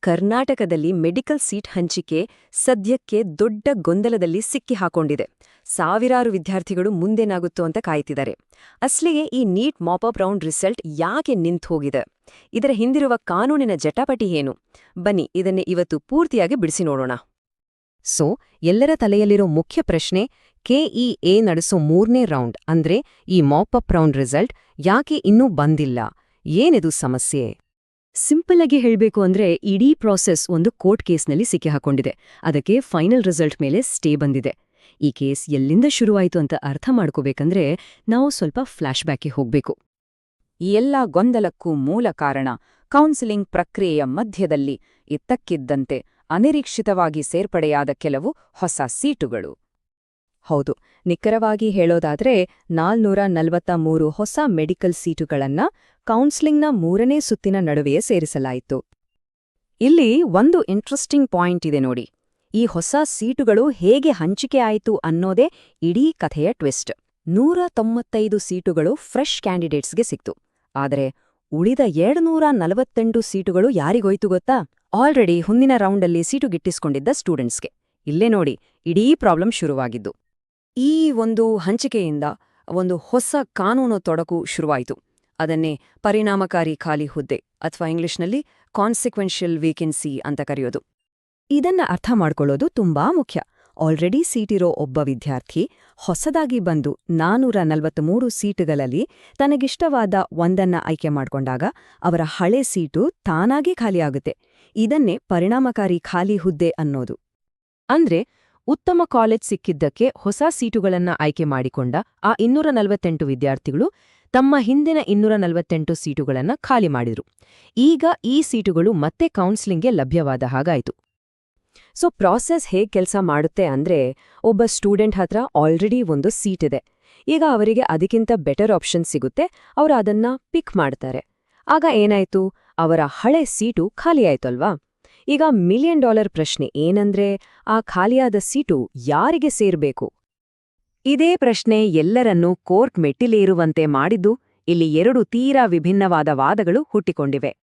ಕರ್ನಾಟಕದಲ್ಲಿ medical seat ಹಂಚಿಕೆ ಸದ್ಯಕ್ಕೆ ದೊಡ್ಡ ಗೊಂದಲದಲ್ಲಿ ಸಿಕ್ಕಿ ಹಾಕೊಂಡಿದೆ ಸಾವಿರಾರು ವಿದ್ಯಾರ್ಥಿಗಳು ಮುಂದೇನಾಗುತ್ತೋ ಅಂತ ಕಾಯ್ತಿದ್ದಾರೆ. ಅಸ್ಲಿಗೆ ಈ ನೀಟ್ ಮಾಪಪ್ ರೌಂಡ್ ರಿಸಲ್ಟ್ ಯಾಕೆ ನಿಂತು ಹೋಗಿದೆ? ಇದರ ಹಿಂದಿರುವ ಕಾನೂನಿನ ಜಟಾಪಟಿ ಏನು? ಬನ್ನಿ, ಇದನ್ನೇ ಇವತ್ತು ಪೂರ್ತಿಯಾಗಿ ಬಿಡಿಸಿ ನೋಡೋಣ. ಸೊ, ಎಲ್ಲರ ತಲೆಯಲ್ಲಿರೋ ಮುಖ್ಯ ಪ್ರಶ್ನೆ ಕೆಇಎ ನಡೆಸೋ ಮೂರನೇ ರೌಂಡ್ ಅಂದ್ರೆ ಈ ಮಾಪ್ ಅಪ್ ರೌಂಡ್ ರಿಸಲ್ಟ್ ಯಾಕೆ ಇನ್ನೂ ಬಂದಿಲ್ಲ? ಏನಿದು ಸಮಸ್ಯೆ? ಸಿಂಪಲ್ ಆಗಿ ಹೇಳಬೇಕು ಅಂದ್ರೆ ಇಡೀ ಪ್ರಾಸೆಸ್ ಒಂದು ಕೋರ್ಟ್ ಕೇಸ್ನಲ್ಲಿ ಸಿಕ್ಕಿಹಾಕೊಂಡಿದೆ ಅದಕ್ಕೆ ಫೈನಲ್ ರಿಸಲ್ಟ್ ಮೇಲೆ ಸ್ಟೇ ಬಂದಿದೆ. ಈ ಕೇಸ್ ಎಲ್ಲಿಂದ ಶುರುವಾಯಿತು ಅಂತ ಅರ್ಥ ಮಾಡ್ಕೋಬೇಕಂದ್ರೆ ನಾವು ಸ್ವಲ್ಪ ಫ್ಲಾಶ್ಬ್ಯಾಕ್ಗೆ ಹೋಗ್ಬೇಕು. ಈ ಎಲ್ಲ ಗೊಂದಲಕ್ಕೂ ಮೂಲ ಕಾರಣ ಕೌನ್ಸಿಲಿಂಗ್ ಪ್ರಕ್ರಿಯೆಯ ಮಧ್ಯದಲ್ಲಿ ಇತ್ತಕ್ಕಿದ್ದಂತೆ ಅನಿರೀಕ್ಷಿತವಾಗಿ ಸೇರ್ಪಡೆಯಾದ ಕೆಲವು ಹೊಸ ಸೀಟುಗಳು. ಹೌದು. ನಿಖರವಾಗಿ ಹೇಳೋದಾದ್ರೆ ನಾಲ್ನೂರ ನಲವತ್ತ ಮೂರು ಹೊಸ ಮೆಡಿಕಲ್ ಸೀಟುಗಳನ್ನ ಕೌನ್ಸಿಲಿಂಗ್ನ ಮೂರನೇ ಸುತ್ತಿನ ನಡುವೆಯೇ ಸೇರಿಸಲಾಯಿತು. ಇಲ್ಲಿ ಒಂದು ಇಂಟ್ರೆಸ್ಟಿಂಗ್ ಪಾಯಿಂಟ್ ಇದೆ ನೋಡಿ. ಈ ಹೊಸ ಸೀಟುಗಳು ಹೇಗೆ ಹಂಚಿಕೆ ಆಯಿತು ಅನ್ನೋದೇ ಇಡೀ ಕಥೆಯ ಟ್ವಿಸ್ಟ್. ನೂರ ತೊಂಬತ್ತೈದು ಸೀಟುಗಳು ಫ್ರೆಶ್ ಕ್ಯಾಂಡಿಡೇಟ್ಸ್ಗೆ ಸಿಕ್ತು. ಆದರೆ ಉಳಿದ ಎರಡುನೂರ ನಲವತ್ತೆಂಟು ಸೀಟುಗಳು ಯಾರಿಗೋಯ್ತು ಗೊತ್ತಾ? ಆಲ್ರೆಡಿ ಮುಂದಿನ ರೌಂಡಲ್ಲಿ ಸೀಟು ಗಿಟ್ಟಿಸ್ಕೊಂಡಿದ್ದ ಸ್ಟೂಡೆಂಟ್ಸ್ಗೆ. ಇಲ್ಲೇ ನೋಡಿ, ಇಡೀ ಪ್ರಾಬ್ಲಮ್ ಶುರುವಾಗಿದ್ದು. ಈ ಒಂದು ಹಂಚಿಕೆಯಿಂದ ಒಂದು ಹೊಸ ಕಾನೂನು ತೊಡಕು ಶುರುವಾಯಿತು. ಅದನ್ನೇ ಪರಿಣಾಮಕಾರಿ ಖಾಲಿ ಹುದ್ದೆ ಅಥವಾ ಇಂಗ್ಲಿಷ್ನಲ್ಲಿ ಕಾನ್ಸಿಕ್ವೆನ್ಷಿಯಲ್ ವೇಕೆನ್ಸಿ ಅಂತ ಕರೆಯೋದು. ಇದನ್ನ ಅರ್ಥ ಮಾಡ್ಕೊಳ್ಳೋದು ತುಂಬಾ ಮುಖ್ಯ. ಆಲ್ರೆಡಿ ಸೀಟಿರೋ ಒಬ್ಬ ವಿದ್ಯಾರ್ಥಿ ಹೊಸದಾಗಿ ಬಂದು ನಾನೂರ ನಲವತ್ಮೂರು ಸೀಟುಗಳಲ್ಲಿ ತನಗಿಷ್ಟವಾದ ಒಂದನ್ನ ಆಯ್ಕೆ ಮಾಡ್ಕೊಂಡಾಗ ಅವರ ಹಳೆ ಸೀಟು ತಾನಾಗೇ ಖಾಲಿಯಾಗುತ್ತೆ ಇದನ್ನೇ ಪರಿಣಾಮಕಾರಿ ಖಾಲಿ ಹುದ್ದೆ ಅನ್ನೋದು. ಅಂದ್ರೆ ಉತ್ತಮ ಕಾಲೇಜ್ ಸಿಕ್ಕಿದ್ದಕ್ಕೆ ಹೊಸ ಸೀಟುಗಳನ್ನು ಆಯ್ಕೆ ಮಾಡಿಕೊಂಡ ಆ ಇನ್ನೂರ ನಲವತ್ತೆಂಟು ವಿದ್ಯಾರ್ಥಿಗಳು ತಮ್ಮ ಹಿಂದಿನ ಇನ್ನೂರ ನಲವತ್ತೆಂಟು ಸೀಟುಗಳನ್ನು ಖಾಲಿ ಮಾಡಿದ್ರು. ಈಗ ಈ ಸೀಟುಗಳು ಮತ್ತೆ ಕೌನ್ಸಿಲಿಂಗ್ಗೆ ಲಭ್ಯವಾದ ಹಾಗಾಯಿತು. ಸೊ, ಪ್ರಾಸೆಸ್ ಹೇಗೆ ಕೆಲಸ ಮಾಡುತ್ತೆ ಅಂದ್ರೆ, ಒಬ್ಬ ಸ್ಟೂಡೆಂಟ್ ಹತ್ರ ಆಲ್ರೆಡಿ ಒಂದು ಸೀಟ್ ಇದೆ. ಈಗ ಅವರಿಗೆ ಅದಕ್ಕಿಂತ ಬೆಟರ್ ಆಪ್ಷನ್ ಸಿಗುತ್ತೆ, ಅವರು ಅದನ್ನ ಪಿಕ್ ಮಾಡ್ತಾರೆ. ಆಗ ಏನಾಯ್ತು? ಅವರ ಹಳೆ ಸೀಟು ಖಾಲಿಯಾಯ್ತು ಅಲ್ವಾ ಈಗ ಮಿಲಿಯನ್ ಡಾಲರ್ ಪ್ರಶ್ನೆ ಏನಂದ್ರೆ ಆ ಖಾಲಿಯಾದ ಸೀಟು ಯಾರಿಗೆ ಸೇರ್ಬೇಕು? ಇದೇ ಪ್ರಶ್ನೆ ಎಲ್ಲರನ್ನೂ ಕೋರ್ಟ್ ಮೆಟ್ಟಿಲೇರುವಂತೆ ಮಾಡಿದ್ದು ಇಲ್ಲಿ ಎರಡು ತೀರಾ ವಿಭಿನ್ನವಾದ ವಾದಗಳು ಹುಟ್ಟಿಕೊಂಡಿವೆ.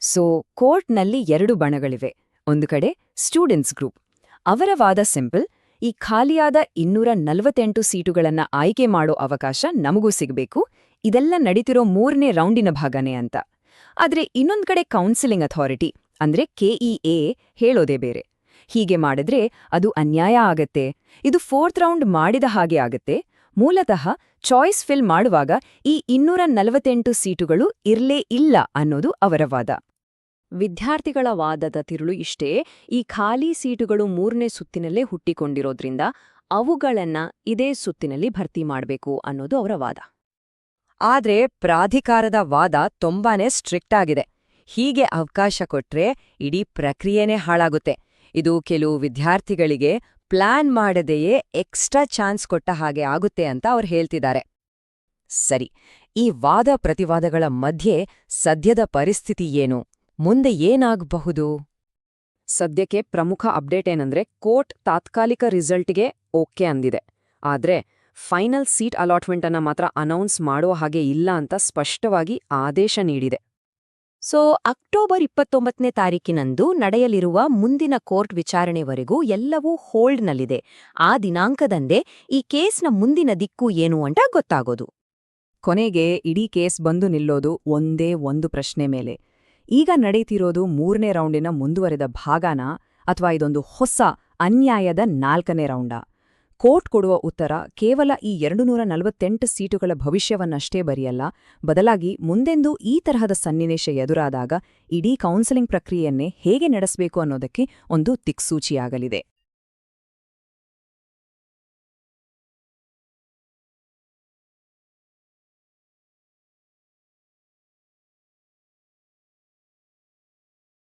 ಸೊ, ಕೋರ್ಟ್ನಲ್ಲಿ ಎರಡು ಬಣಗಳಿವೆ. ಒಂದು ಕಡೆ ಸ್ಟೂಡೆಂಟ್ಸ್ ಗ್ರೂಪ್. ಅವರ ವಾದ ಸಿಂಪಲ್, ಈ ಖಾಲಿಯಾದ ಇನ್ನೂರ ನಲವತ್ತೆಂಟು ಸೀಟುಗಳನ್ನ ಆಯ್ಕೆ ಮಾಡೋ ಅವಕಾಶ ನಮಗೂ ಸಿಗಬೇಕು. ಇದೆಲ್ಲ ನಡೀತಿರೋ ಮೂರನೇ ರೌಂಡಿನ ಭಾಗನೇ ಅಂತ. ಆದರೆ ಇನ್ನೊಂದು ಕಡೆ ಕೌನ್ಸಿಲಿಂಗ್ ಅಥಾರಿಟಿ ಅಂದ್ರೆ ಕೆಇಎ ಹೇಳೋದೇ ಬೇರೆ. ಹೀಗೆ ಮಾಡಿದ್ರೆ ಅದು ಅನ್ಯಾಯ ಆಗತ್ತೆ. ಇದು ಫೋರ್ತ್ ರೌಂಡ್ ಮಾಡಿದ ಹಾಗೆ ಆಗತ್ತೆ. ಮೂಲತಃ ಚಾಯ್ಸ್ ಫಿಲ್ ಮಾಡುವಾಗ ಈ ಇನ್ನೂರ ನಲವತ್ತೆಂಟು ಸೀಟುಗಳು ಇರ್ಲೇ ಇಲ್ಲ ಅನ್ನೋದು ಅವರ ವಾದ. ವಿದ್ಯಾರ್ಥಿಗಳ ವಾದದ ತಿರುಳು ಇಷ್ಟೇ, ಈ ಖಾಲಿ ಸೀಟುಗಳು ಮೂರನೇ ಸುತ್ತಿನಲ್ಲೇ ಹುಟ್ಟಿಕೊಂಡಿರೋದ್ರಿಂದ ಅವುಗಳನ್ನ ಇದೇ ಸುತ್ತಿನಲ್ಲಿ ಭರ್ತಿ ಮಾಡಬೇಕು ಅನ್ನೋದು ಅವರ ವಾದ. ಆದ್ರೆ ಪ್ರಾಧಿಕಾರದ ವಾದ ತುಂಬಾನೇ ಸ್ಟ್ರಿಕ್ಟ್ ಆಗಿದೆ. ಹೀಗೆ ಅವಕಾಶ ಕೊಟ್ರೆ ಇಡೀ ಪ್ರಕ್ರಿಯೆನೇ ಹಾಳಾಗುತ್ತೆ. ಇದು ಕೆಲವು ವಿದ್ಯಾರ್ಥಿಗಳಿಗೆ ಪ್ಲಾನ್ ಮಾಡದೆಯೇ ಎಕ್ಸ್ಟ್ರಾ ಚಾನ್ಸ್ ಕೊಟ್ಟ ಹಾಗೆ ಆಗುತ್ತೆ ಅಂತ ಅವ್ರು ಹೇಳ್ತಿದ್ದಾರೆ. ಸರಿ, ಈ ವಾದ ಪ್ರತಿವಾದಗಳ ಮಧ್ಯೆ ಸದ್ಯದ ಪರಿಸ್ಥಿತಿ ಏನು? ಮುಂದೆ ಏನಾಗಬಹುದು? ಸದ್ಯಕ್ಕೆ ಪ್ರಮುಖ ಅಪ್ಡೇಟ್ ಏನಂದ್ರೆ ಕೋರ್ಟ್ ತಾತ್ಕಾಲಿಕ ರಿಸಲ್ಟ್ಗೆ ಓಕೆ ಅಂದಿದೆ. ಆದ್ರೆ ಫೈನಲ್ ಸೀಟ್ ಅಲಾಟ್ಮೆಂಟ್ ಅನ್ನ ಮಾತ್ರ ಅನೌನ್ಸ್ ಮಾಡುವ ಹಾಗೆ ಇಲ್ಲ ಅಂತ ಸ್ಪಷ್ಟವಾಗಿ ಆದೇಶ ನೀಡಿದೆ. ಸೊ, ಅಕ್ಟೋಬರ್ ಇಪ್ಪತ್ತೊಂಬತ್ತನೇ ತಾರೀಕಿನಂದು ನಡೆಯಲಿರುವ ಮುಂದಿನ ಕೋರ್ಟ್ ವಿಚಾರಣೆವರೆಗೂ ಎಲ್ಲವೂ ಹೋಲ್ಡ್ನಲ್ಲಿದೆ. ಆ ದಿನಾಂಕದಂದೇ ಈ ಕೇಸ್ನ ಮುಂದಿನ ದಿಕ್ಕು ಏನು ಅಂತ ಗೊತ್ತಾಗೋದು. ಕೊನೆಗೆ ಇಡೀ ಕೇಸ್ ಬಂದು ನಿಲ್ಲೋದು ಒಂದೇ ಒಂದು ಪ್ರಶ್ನೆ ಮೇಲೆ. ಈಗ ನಡೀತಿರೋದು ಮೂರನೇ ರೌಂಡಿನ ಮುಂದುವರೆದ ಭಾಗನ ಅಥವಾ ಇದೊಂದು ಹೊಸ ಅನ್ಯಾಯದ ನಾಲ್ಕನೇ ರೌಂಡಾ? ಕೋರ್ಟ್ ಕೊಡುವ ಉತ್ತರ ಕೇವಲ ಈ ಎರಡು ನೂರ ನಲವತ್ತೆಂಟು ಸೀಟುಗಳ ಭವಿಷ್ಯವನ್ನಷ್ಟೇ ಬರೆಯಲ್ಲ, ಬದಲಾಗಿ ಮುಂದೆಂದೂ ಈ ತರಹದ ಸನ್ನಿವೇಶ ಎದುರಾದಾಗ ಇಡೀ ಕೌನ್ಸೆಲಿಂಗ್ ಪ್ರಕ್ರಿಯೆಯನ್ನೇ ಹೇಗೆ ನಡೆಸಬೇಕು ಅನ್ನೋದಕ್ಕೆ ಒಂದು ದಿಕ್ಸೂಚಿಯಾಗಲಿದೆ.